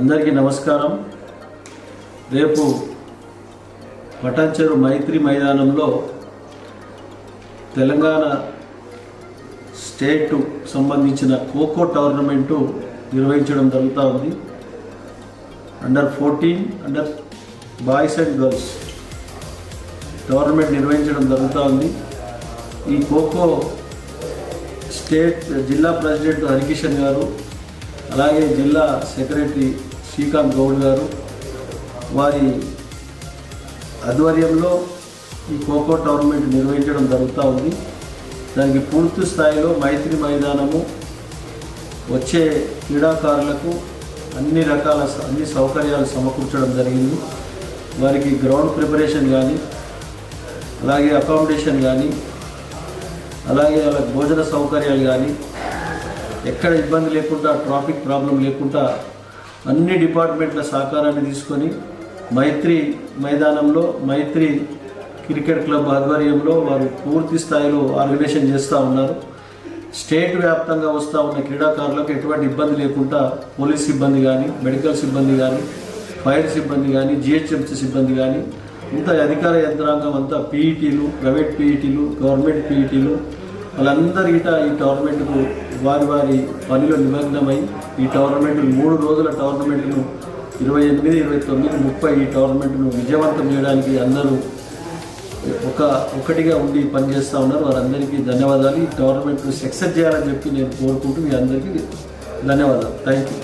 అందరికీ నమస్కారం. రేపు పటాన్చెరు మైత్రి మైదానంలో తెలంగాణ స్టేట్ సంబంధించిన ఖోఖో టోర్నమెంటు నిర్వహించడం జరుగుతూ ఉంది. Under fourteen under boys and girls tournament నిర్వహించడం జరుగుతూ ఉంది. ఈ ఖోఖో స్టేట్ జిల్లా ప్రెసిడెంట్ హరికిషన్ గారు అలాగే జిల్లా సెక్రటరీ శ్రీకాంత్ గౌడ్ గారు వారి ఆధ్వర్యంలో ఈ ఖోఖో టోర్నమెంట్ నిర్వహించడం జరుగుతూ ఉంది. దానికి పూర్తి స్థాయిలో మైత్రి మైదానము వచ్చే క్రీడాకారులకు అన్ని రకాల అన్ని సౌకర్యాలు సమకూర్చడం జరిగింది. వారికి గ్రౌండ్ ప్రిపరేషన్ కానీ అలాగే అకామిడేషన్ కానీ అలాగే వాళ్ళ భోజన సౌకర్యాలు కానీ ఎక్కడ ఇబ్బంది లేకుండా ట్రాఫిక్ ప్రాబ్లం లేకుండా అన్ని డిపార్ట్మెంట్ల సహకారాన్ని తీసుకొని మైత్రి మైదానంలో మైత్రి క్రికెట్ క్లబ్ ఆధ్వర్యంలో వారు పూర్తి స్థాయిలో ఆర్గనైజేషన్ చేస్తూ ఉన్నారు. స్టేట్ వ్యాప్తంగా వస్తూ ఉన్న క్రీడాకారులకు ఎటువంటి ఇబ్బంది లేకుండా పోలీస్ సిబ్బంది కానీ మెడికల్ సిబ్బంది కానీ ఫైర్ సిబ్బంది కానీ జిహెచ్ఎంసీ సిబ్బంది కానీ ఇంత అధికార యంత్రాంగం అంతా పీఈటీలు ప్రైవేట్ పీఈటీలు గవర్నమెంట్ పీఈటీలు వాళ్ళందరి ఇట ఈ టోర్నమెంట్కు వారి వారి పనిలో నిమగ్నమై ఈ టోర్నమెంట్ మూడు రోజుల టోర్నమెంట్ను ఇరవై ఎనిమిది ఇరవై తొమ్మిది ముప్పై ఈ టోర్నమెంట్ను విజయవంతం చేయడానికి అందరూ ఒక ఒకటిగా ఉండి పనిచేస్తూ ఉన్నారు. వారందరికీ ధన్యవాదాలు. ఈ టోర్నమెంట్ను సక్సెస్ చేయాలని చెప్పి నేను కోరుకుంటూ మీ అందరికీ ధన్యవాదాలు. Thank you